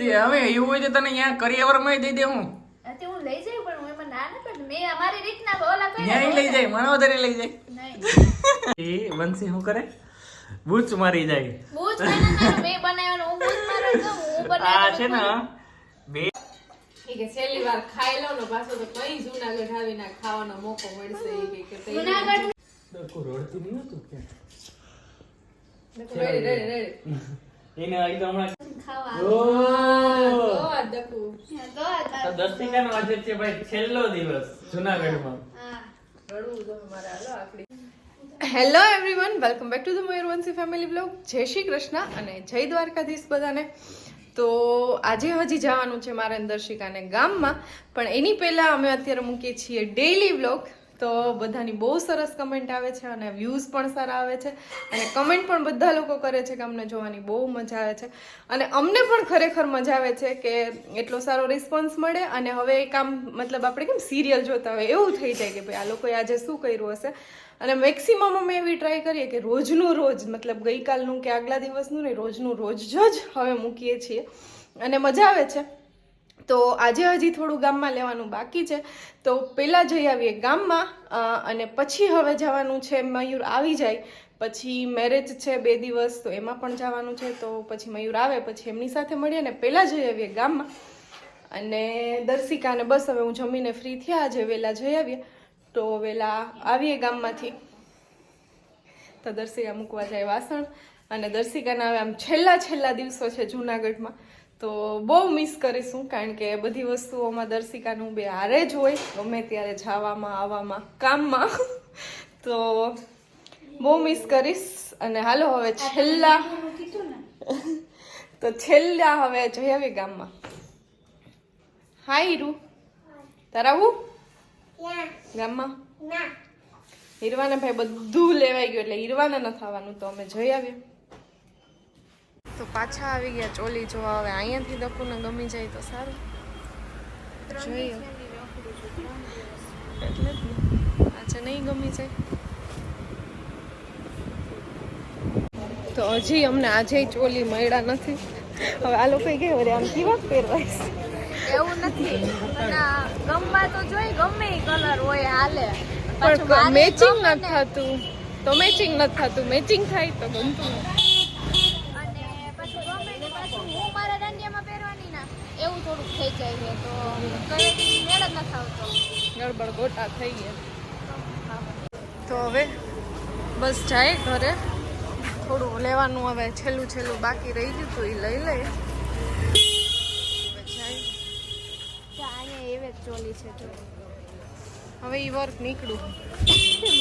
તે હવે એવું હોય તો તને અહીંયા કરિયાવરમાં દઈ દે હું હું લઈ જઈ પણ હું એમાં ના ના. પાડું. મેં અમારી રીતના ઓલા કર્યા ન્યાય લઈ જાય માનવદરે લઈ જાય. એ વંશી શું કરે? બૂચ મારી જાય. બહુ જ મહેનત કર્યું. મેં બનાવ્યો હું બહુ મારું છું. હું આ છે ને બે કે છેલ્લી વાર ખાઈ ને પાછો તો કઈ જુનાગઢ આવીને ખાવાનો મોકો મળશે ઈ કે કે તઈ જુનાગઢ ડકુ રોડતી નહીં હતું કે રેડી રેડી રેડી. એને આવી. તો હમણાં આજે છે ભાઈ છેલ્લો દિવસ જુનાગઢમાં. Hello everyone welcome back to the Mayurvanshi family blog જય શ્રી કૃષ્ણ અને જય દ્વારકાધીશ બધાને. તો આજે હજી જવાનું છે મારા દર્શિકાને ગામમાં પણ એની પહેલાં અમે અત્યારે મૂકીએ છીએ ડેઈલી બ્લોગ તો બધાની બહુ સરસ કમેન્ટ આવે છે અને વ્યૂઝ પણ સારા આવે છે. અને કમેન્ટ પણ બધા લોકો કરે છે કે અમને જોવાની બહુ મજા આવે છે. અને અમને પણ ખરેખર મજા આવે છે કે એટલો સારો રિસ્પોન્સ મળે અને હવે એ કામ મતલબ આપણે કેમ સિરિયલ જોતા હોય એવું થઈ જાય કે ભાઈ આ લોકોએ આજે શું કર્યું હશે. અને મેક્સિમમ અમે એવી ટ્રાય કરીએ કે રોજનું રોજ મતલબ ગઈકાલનું કે આગલા દિવસનું નહીં, રોજનું રોજ જ હવે મૂકીએ છીએ. અને મજા આવે છે. તો આજે હજી થોડું ગામમાં લેવાનું બાકી છે. તો પહેલાં જઈ આવીએ ગામમાં અને પછી હવે જવાનું છે મયુર આવી જાય. પછી મેરેજ છે બે દિવસ, તો એમાં પણ જવાનું છે. તો પછી મયુર આવે, પછી એમની સાથે મળીએ ને પહેલાં જઈ આવીએ ગામમાં. અને દર્શિકાને બસ હવે હું જમીને ફ્રી થયા, આજે વહેલા જઈ આવીએ. તો વહેલા આવીએ ગામમાંથી. તો દર્શિકા મૂકવા જાય વાસણ. અને દર્શિકાના હવે આમ છેલ્લા છેલ્લા દિવસો છે જૂનાગઢમાં. તો બહુ મિસ કરીશું કારણ કે બધી વસ્તુઓમાં દર્શિકાનું બે હારે જ હોય. ગમે ત્યારે જવામાં આવવામાં કામમાં. તો બહુ મિસ કરીશ. અને હાલો હવે છેલ્લા તો છેલ્લા હવે જઈ આવી ગામમાં. હા હીરુ તારા આવું ગામમાં? હીરવાને ભાઈ બધું લેવાઈ ગયું એટલે હીરવાના ન થવાનું તો અમે જઈ આવીએ તો પાછા આવી ગયા ચોલી જોવા હવે અહીંયાથી દકુને ગમી જાય તો સારું. જોઈએ. એટલે જ ને આજે નહીં ગમી જાય. તો હજી અમને આજે ચોલી મળ્યા નથી. હવે આ લોકો કે વરે આમ કેવા પહેરવાય. એવું નથી. ગમવા તો જોઈ ગમે કલર હોય હાલે. પણ મેચિંગ નથી ને. થતું. તો મેચિંગ નથી થતું. મેચિંગ થાય તો ગમતું નથી અને પાછું ગમે ને પાછું હું મારા દાંડિયામાં પહેરવાની ના એવું થોડુંક થઈ જાય છે તો મેળ જ નથી આવતો ગડબડ ગોટા થઈ ગયા. તો હવે બસ જાય ઘરે. થોડું લેવાનું હવે છેલ્લું છેલ્લું બાકી રહી ગયું તો એ લઈ લે. હવે જાય. તો અહીંયા એવે જ ચોલી છે જો હવે એ વર્ક નીકળું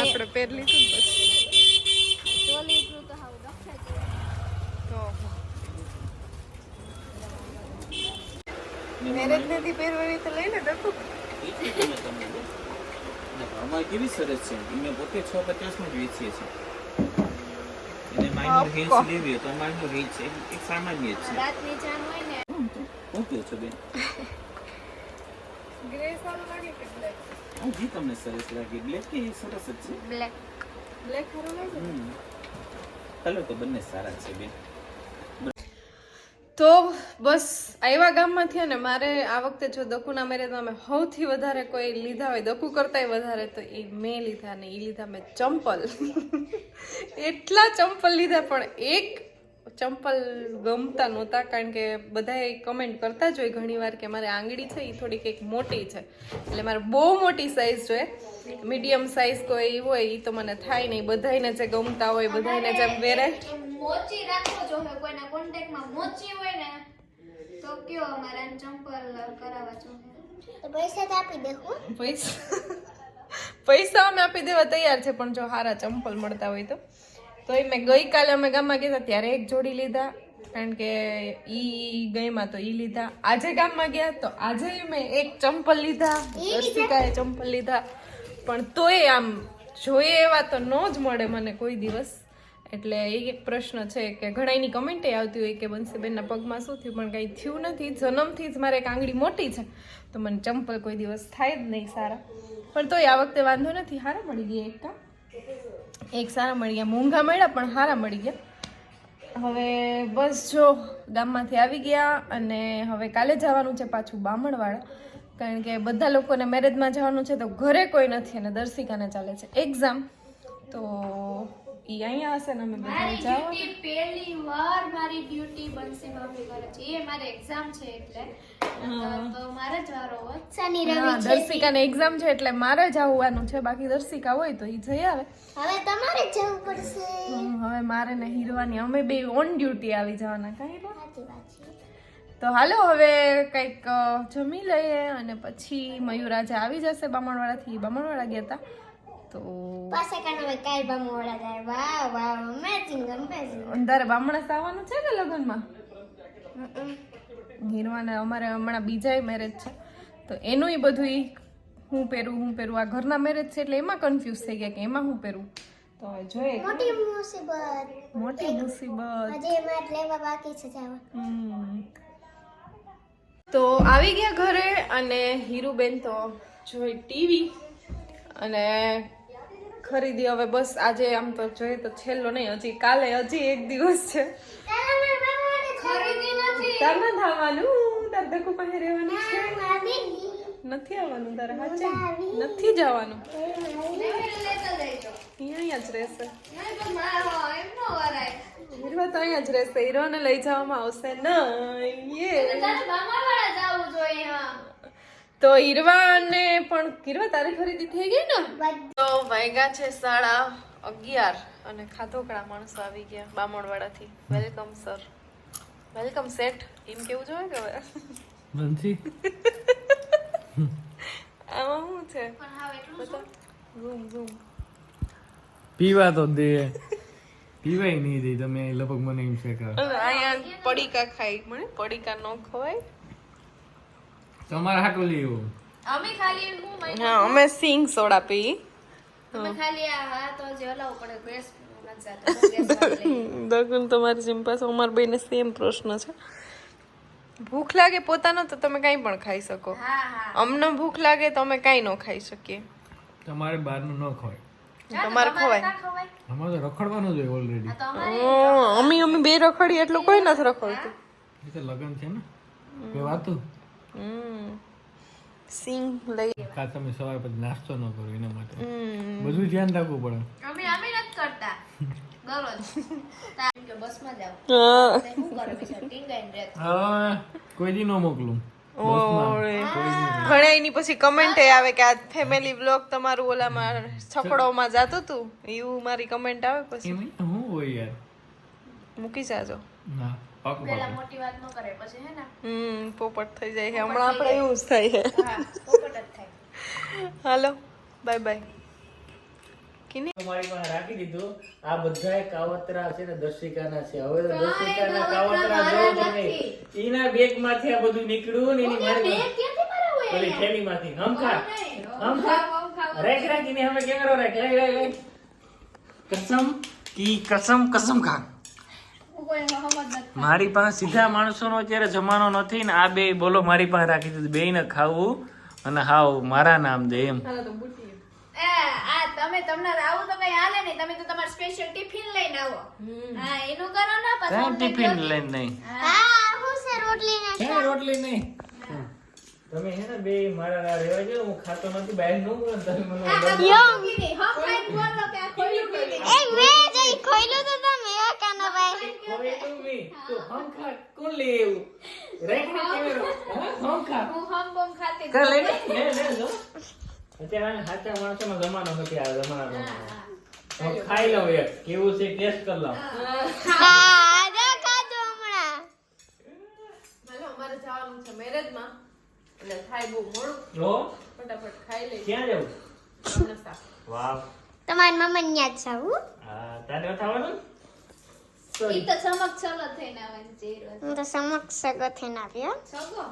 આપણે પહેર લીધું ને પછી ચોલી એટલું તો હાવ ડખે જ તો મેરેજ નથી પહેરવાની તો લઈને દકું અમારે કેવી સરસ છે. અમે પોતે છ પચાસમાં જ વેચીએ છીએ. અને માઇનર હિલ્સ લેવી હોય તો માઇનર હિલ્સ એક સામાન્ય છે. રાતની જાન હોય ને. છો બેન? ગ્રે સારું લાગે કે બ્લેક જી તમને સરસ લાગે બ્લેક કે સરસ જ છે? બ્લેક બ્લેક સારું લાગે હમ. કલર તો બંને સારા છે બેન. તો બસ આવ્યા ગામમાંથી અને મારે આ વખતે જો દકુના મેરેજમાં મેં સૌથી વધારે કોઈ લીધા હોય, દકુ કરતાંય વધારે, તો એ મેં લીધા ને એ લીધા મેં ચંપલ. એટલા ચંપલ લીધા પણ એક ચંપલ ગમતા નહોતા કારણ કે બધાએ કમેન્ટ કરતા જ હોય ઘણીવાર કે મારે આંગળી છે એ થોડીક એક મોટી છે. એટલે મારે બહુ મોટી સાઇઝ જોઈએ. મીડિયમ સાઇઝ કોઈ હોય એ તો મને થાય નહીં. બધાને જે ગમતા હોય બધાને જેમ વેરાયટી મોચી રાખવો જોઈએ કોઈના કોન્ટેક્ટમાં મોચી હોય ને તો કયો અમારે ચંપલ કરાવવા જોઈએ. પૈસા તો આપી દેખો પૈસા પૈસા અમે આપી દેવા તૈયાર છે પણ જો સારા ચંપલ મળતા હોય તો. તો એ મેં ગઈકાલે અમે ગામમાં ગયા ત્યારે એક જોડી લીધા. કારણ કે ઈ ગઈમાં તો ઈ લીધા. આજે ગામમાં ગયા તો આજે મેં એક ચંપલ લીધા. દર્શિકાએ ચંપલ લીધા. પણ તોય આમ જોઈએ એવા તો ન જ મળે મને કોઈ દિવસ. એટલે એ એક પ્રશ્ન છે કે ઘણાની કમેન્ટે આવતી હોય કે બંસીબેનના પગમાં શું થયું? પણ કંઈ થયું નથી. જન્મથી જ મારે એક આંગળી મોટી છે. તો મને ચંપલ કોઈ દિવસ થાય જ નહીં સારા. પણ તોય આ વખતે વાંધો નથી. સારા મળી ગઈ એક કામ. એક સારા મળી ગયા. મોંઘા મળ્યા, પણ સારા મળી ગયા. હવે બસ જો, ગામમાંથી આવી ગયા અને હવે કાલે જવાનું છે પાછું બામણવાળા કારણ કે બધા લોકોને મેરેજમાં જવાનું છે તો ઘરે કોઈ નથી અને દર્શિકાને ચાલે છે. એક્ઝામ તો એ અહીંયા હશે ને અમે બધા મારી ડ્યુટી પહેલી વાર મારી ડ્યુટી બનશે ભાભી કરે છે એ મારે એક્ઝામ છે એટલે. તો મારે જ વારો હોત શનિ હા દર્શિકાને એક્ઝામ છે એટલે મારે જ આવવાનું છે. બાકી દર્શિકા હોય તો એ જઈ આવે. હવે તમારે જવું પડશે. હવે મારે ને હીરવાની અમે બે ઓન ડ્યુટી આવી જવાના કાંઈ હીરવા? સાચી વાત છે. તો હાલો હવે કંઈક જમી લઈએ અને પછી મયુરાજા આવી જશે બામણવાળાથી બામણવાળા ગયા હતા તો અંધારે બામણસ આવવાનું છે ને લગ્નમાં? હીરવાને અમારે હમણાં બીજા મેરેજ છે. તો એનું ય બધું હું પહેરું હું પહેરું. આ ઘરના મેરેજ છે એટલે એમાં કન્ફ્યુઝ થઈ ગયા કે એમાં હું પહેરું. તો જોઈએ. મોટી મુસીબત. મોટી મુસીબત. હજી એમાં લેવા બાકી છે જવા. તો આવી ગયા ઘરે અને હીરુબેન તો જોઈ ટીવી અને ખરીદી. હવે બસ આજે આમ તો જોઈએ તો છેલ્લો નહીં, હજી કાલે હજી એક દિવસ છે. તાર ન થવાનું તાર ધક્કુ પાસે રહેવાનું નથી આવવાનું તારે નથી જવાનું. અહીંયા જ રહેશે. હીરવા અહીંયા જ રહેશે. હીરોને લઈ જવામાં આવશે યે તો ઈરવાને પણ હીરવા તારે ખરીદી થઈ ગઈ ને? તો વાગ્યા છે સાડા અગિયાર અને ખાધોકડા માણસો આવી ગયા બામણવાડાથી. વેલકમ સર વેલકમ સેટ એમ કેવું જોઈએ કે હવે આમાં શું છે? ઝૂમ ઝૂમ પીવા તો દે. પીવાય નહીં દે તમે લગભગ મને એમ છે કે અહીંયા પડીકા ખાઈ. મને પડીકા ન ખવાય. તમારે હાટું લેવું. અમે ખાલી હું હા અમે સિંગ સોડા પી. અમે ખાલી આ હા તો જે હલાવવું પડે ગેસ. દગન તમારી જેમ પાછો અમાર બેને સેમ પ્રશ્ન છે. ભૂખ લાગે પોતાનો તો તમે કાંઈ પણ ખાઈ શકો. હા હા. અમને ભૂખ લાગે તો અમે કાંઈ ન ખાઈ શકીએ. તમારે બહારનું ન ખવાય. તમારે ખવાય. અમારે તો રખડવાનું જ હોય ઓલરેડી તો અમારે અમે અમે બે રખડીએ એટલું કોઈ નથી રખડતું. એ તો લગન છે ને? કોઈ વાતું. સિંગ લઈ. કા તમે સવારે પછી નાસ્તો ન કરો એના માટે. હમ. બધું ધ્યાન રાખવું પડે. અમે અમે નથી કરતા. દરરોજ. તા એમ કે બસમાં જાવ શું કરે? બિચારો ટીંગાઈને રહેતો. હવે કોઈ દી ન મોકલું. ઘણા એની પછી કમેન્ટ આવે કે આ ફેમિલી બ્લોગ તમારું ઓલામાં છકડોમાં જાતું હતું એવું મારી કમેન્ટ આવે પછી. હું હોય યાર? મૂકી જાજો. ના. મોટી વાત ન કરે પછી હે ને? હમ પોપટ થઈ જાય છે. હમણાં આપણે એવું જ થાય છે. હા પોપટ જ થાય. હાલો બાય બાય કિની? મારી પાસે રાખી દીધું. આ બધા કાવતરા છે ને દર્શિકાના છે. હવે તો દર્શિકાના કાવતરા જો તમે એના બેગમાંથી આ બધું નીકળ્યું ને એની મારી ઓલી થેલી માંથી હમખા હમખા રાખ રાખ હવે કેમેરો રાખ. રાખ રાખ રાખ કસમ કી કસમ કસમ ખા. મારી પાસે સીધા માણસોનો અત્યારે જમાનો નથી ને આ બે બોલો મારી પાસે રાખી દીધું બે ને ખાવું અને હાવ મારા નામ દે એમ એ, આ તમે તમને આવું તો કઈ હાલે નહીં તમે તો તમારું સ્પેશિયલ ટિફિન લઈને આવો હા એનું કરો ને પછી ટિફિન લઈને નહીં હા હું છે રોટલી ને ક્યાંય રોટલી નહીં તમે હે ને બે મારા ના રહેવા જો હું ખાતો નથી બહારનું તમે મને હમ ખાઈને બોલો કે આ એક મેં જઈ ખોયલું તો હા, હમ બમ ખાતી કર લે લે લે. અત્યારે આને સાચા માણસોનો જમાનો નથી આ હું ખાઈ લઉં એક. કેવું છે ટેસ્ટ કરી લઉં. હા. જો ખાધું હમણાં. હાલો અમારે જવાનું છે મેરેજમાં એટલે થાય બહુ મોડું. જો. ફટાફટ ખાઈ લઈ ક્યાં જવું? વાહ તમારી મમ્મી ન્યા જ હા તારે નથી આવવાનું? ઈ તો ચમક ચલો થઈને આવવાની ચહેરો હું તો સમક્ષ સગો થઈને આવ્યો સગો?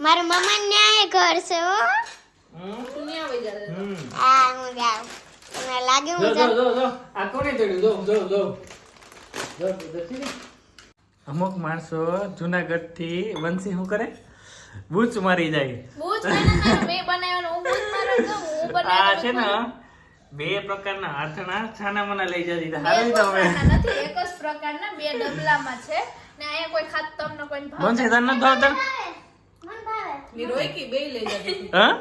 મારા મામા ન્યાય ઘર છે હો. હમ. તું આવી જાય હા હું જાઉં. તમને લાગે હું જાઉં? જો જો. આ કોને તોડ્યું? જો જો જો. જો દર્શી અમુક માણસો જુનાગઢથી વંશી શું કરે? બૂચ મારી જાય. બૂચ મેં બનાવ્યો હું બૂચ મારો તો હું આ છે ને બે પ્રકારના હાથણા છાના મના લઈ જતી હારું તમે. નથી એક જ પ્રકારના બે ડબલામાં છે. ને અહીંયા કોઈ ખાત તમને કોઈ ભાવ બંસી તને નથી. ભાવતા મન ભાવે ની રોયકી બે લઈ જતી હા?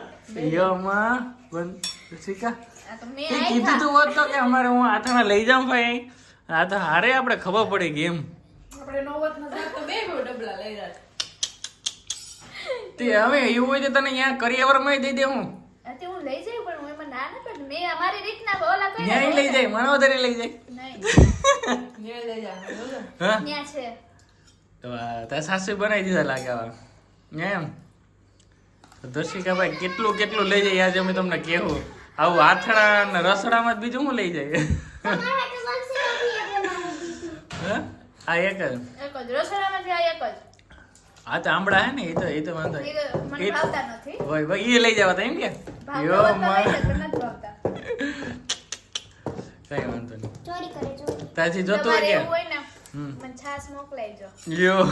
યમાં બન મેં કીધું તું હોત તો કે અમારે હું હાથણા લઈ જાઉં ભાઈ. આ તો હારે આપણે ખબર પડી ગઈ એમ. આપણે નોવત ન તો બે બે ડબલા લઈ જાત. તે હવે એવું હોય તો તને અહીંયા કરિયાવરમાં દઈ દે હું તે હું લઈ જઈ પણ ના ના પાડું મેં અમારી રીતના ઓલા કઈ ન્યાય લઈ જાય મણોદરી લઈ જાય. નહીં. લઈ જા હા? ત્યાં છે. તો આ તારા સાસુ બનાવી દીધા લાગે હવે. એમ? દર્શિકાભાઈ કેટલું કેટલું લઈ જાય આજે અમે તમને કેવું આવું આથણા ને રસોડામાં જ બીજું હું લઈ જાય? આ એક જ? આ એક જ. આ તો આંબળા હે ને એ તો એ તો વાંધો એ તો મને ભાવતા નથી. હોય ભાઈ એ લઈ જવા તા એમ કે? કઈ વાંધો નહીં. ચોરી કરે ચોરી ત્યાંથી જોતો હોય ને મને છાશ મોકલાઈજો. યો.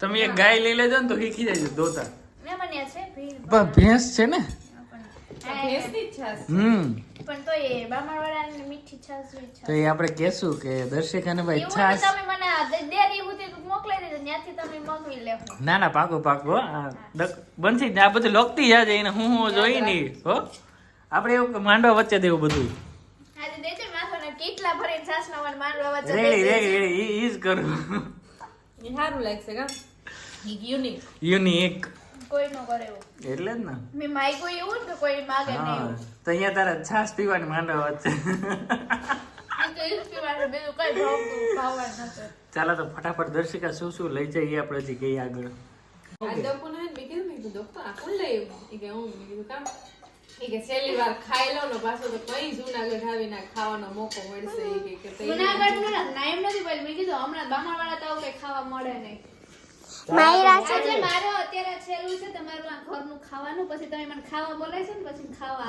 તમે એક ગાય લઈ લેજો ને તો શીખી જાય દોતા મેં છે પણ ભેંસ છે ને? હમ. પણ તો એ બામણવાળાની મીઠી છાશ હોય તો એ આપણે કહેશું કે દર્શિકાને ભાઈ તો તમે મને ડેરી દેજો ત્યાંથી તમે મગવી લેવો ના ના પાકો પાકો આ બનશી ને આ બધું લોકતી જાજે એને હું હું જોઈ નહીં હો. આપણે એવું કે માંડવા વચ્ચે દેવું બધું. આજે દેજો માથો ને કેટલા ભરીને છાશના મને માંડવા વચ્ચે રેડી રેડી રેડી ઈ ઈ જ કરું. એ સારું લાગશે કા? યુનિક. યુનિક. કોઈ નો કરે એટલે જ ને. મેં માગ્યું એવું ને કોઈ માગે નહીં તો અહીંયા તારા છાસ પીવાની માંડવા વચ્ચે. તો પીવાનું, બીજું કઈ ભાવતું ભાવવાનું નથી. ચાલો તો ફટાફટ દર્શિકા શું શું લઈ જઈએ આપણે હજી ગઈ આગળ. મેં મેં મેં જૂનાગઢ ખાવાનો મોકો મળશે. ઈ કે કે તઈ જુનાગઢનું ના, નામ નથી બોલી. મેં કીધું હમણાં બામણવાળા તો આવું કઈ ખાવા મળે નહીં. માયરા છે આજે મારો અત્યારે છેલ્લું છે તમારું આ ઘરનું ખાવાનું. પછી તમે મને ખાવા બોલાય છે ને પછી ખાવા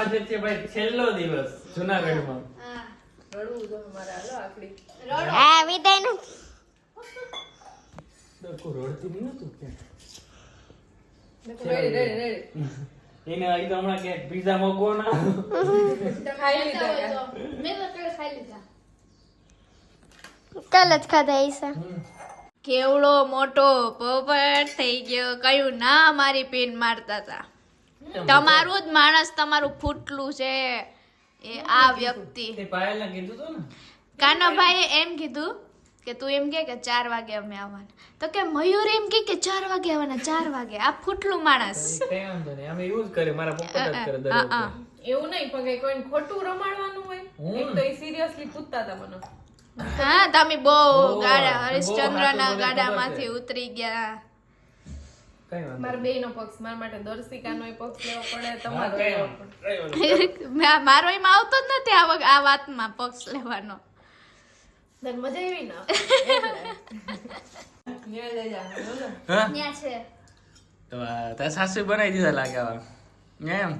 આજે છે ભાઈ છેલ્લો દિવસ જુનાગઢમાં. હા. રડવું જો મારે હાલો આકડી. રડો. વિદાયનું. ડોકું રડતી નહીં નતું કે? Ready ready ready. એને અહીં તો હમણાં કે પીઝા મગવાનો ખાઈ લીધા હોય કા? તો. મેં તો ખાઈ લીધા. કાલ જ ખાધા કેવડો મોટો પોપટ થઈ ગયો કયું ના મારી પીન મારતા હતા તમારું જ માણસ તમારું ફૂટલું છે. એ આ વ્યક્તિ. તે પાયલને કીધું તું ને? કાનાભાઈએ એમ કીધું કે તું એમ કે કે ચાર વાગે અમે આવવાના. તો કે મયુર એમ કે કે ચાર વાગે આવવાના ચાર વાગે. આ ફૂટલું માણસ. અમે એવું કરે મારા પપ્પા કરે. એવું નહીં પણ કઈ કોઈને ખોટું રમાડવાનું હોય? એક તો એ સિરિયસલી પૂછતા હતા મને. હા તમે બહુ બહુ ગાડા હરિશ્ચંદ્રના ગાડામાંથી ઉતરી ગયા. મારા બે નો પક્ષ મારા માટે દર્શિકાનો પક્ષ લેવો પડે તમારો મારો એમાં આવતો જ નથી આ આ વાતમાં પક્ષ લેવાનો. મજા આવી ને? તારા સાસુ બનાવી દીધા લાગે હવે એમ?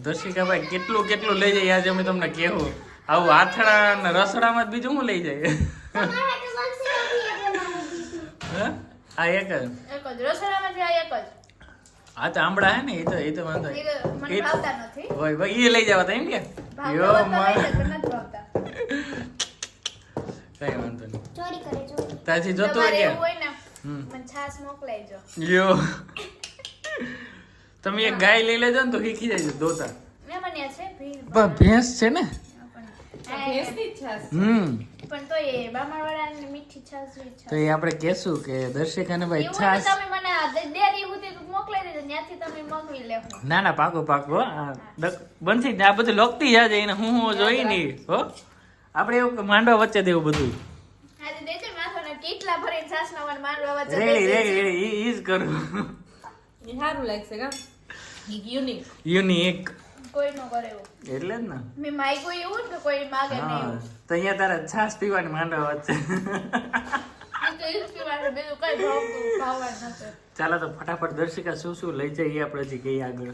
દર્શિકાભાઈ કેટલું કેટલું લઈ જાય આજે અમે તમને કેવું આવું આથણા ને રસોડામાં જ બીજું હું લઈ જાય તમારા તો બનશે નથી એટલે મને દીધું હા? આ એક જ. એક જ. રસોડામાંથી આ એક જ. આ તો આંબળા હે ને એ તો એ તો વાંધો એ મને ભાવતા નથી. ભાઈ ભાઈ એ લઈ જવા તા એમ કે? યો હોત તો લઈ માં જાય, પણ નથી ભાવતા. કઈ વાંધો નહીં. ચોરી કરે ચોરી. ત્યાંથી જોતો હોય ને હમ. મને છાશ મોકલાઈજો યો. તમે એક ગાય લઈ લેજો ને તો શીખી જાય દોતા મેં મને છે પણ ભેંસ છે ને? હમ પણ તો એ બામણવાળાની મીઠી છાશ તો એ આપણે કહેશું કે દર્શિકાને ભાઈ છાસ તમે મને ડેરી સુધી મોકલાઈ દેજો ત્યાંથી તમે મગવી લેવો ના ના પાકો પાકો બનશી જ ને આ બધું લોકતી જાજે એને હું હું જોઈ નહીં હો આપણે એવું કે માંડવા વચ્ચે દેવું બધું ને કેટલા ભરીને છાશના મને માંડવા વચ્ચે રેડી રેડી રેડી ઈ ઈ જ કરું સારું લાગશે કા યુનિક યુનિક કોઈ નો કરે એવું. એટલે જ ને. મેં કોઈ એવું ને કોઈ માગે નહીં તો અહીંયા તારા છાશ પીવાની માંડવા વચ્ચે ચાલો તો ફટાફટ દર્શિકા શું શું લઈ જઈએ આપણે હજી કઈ આગળ.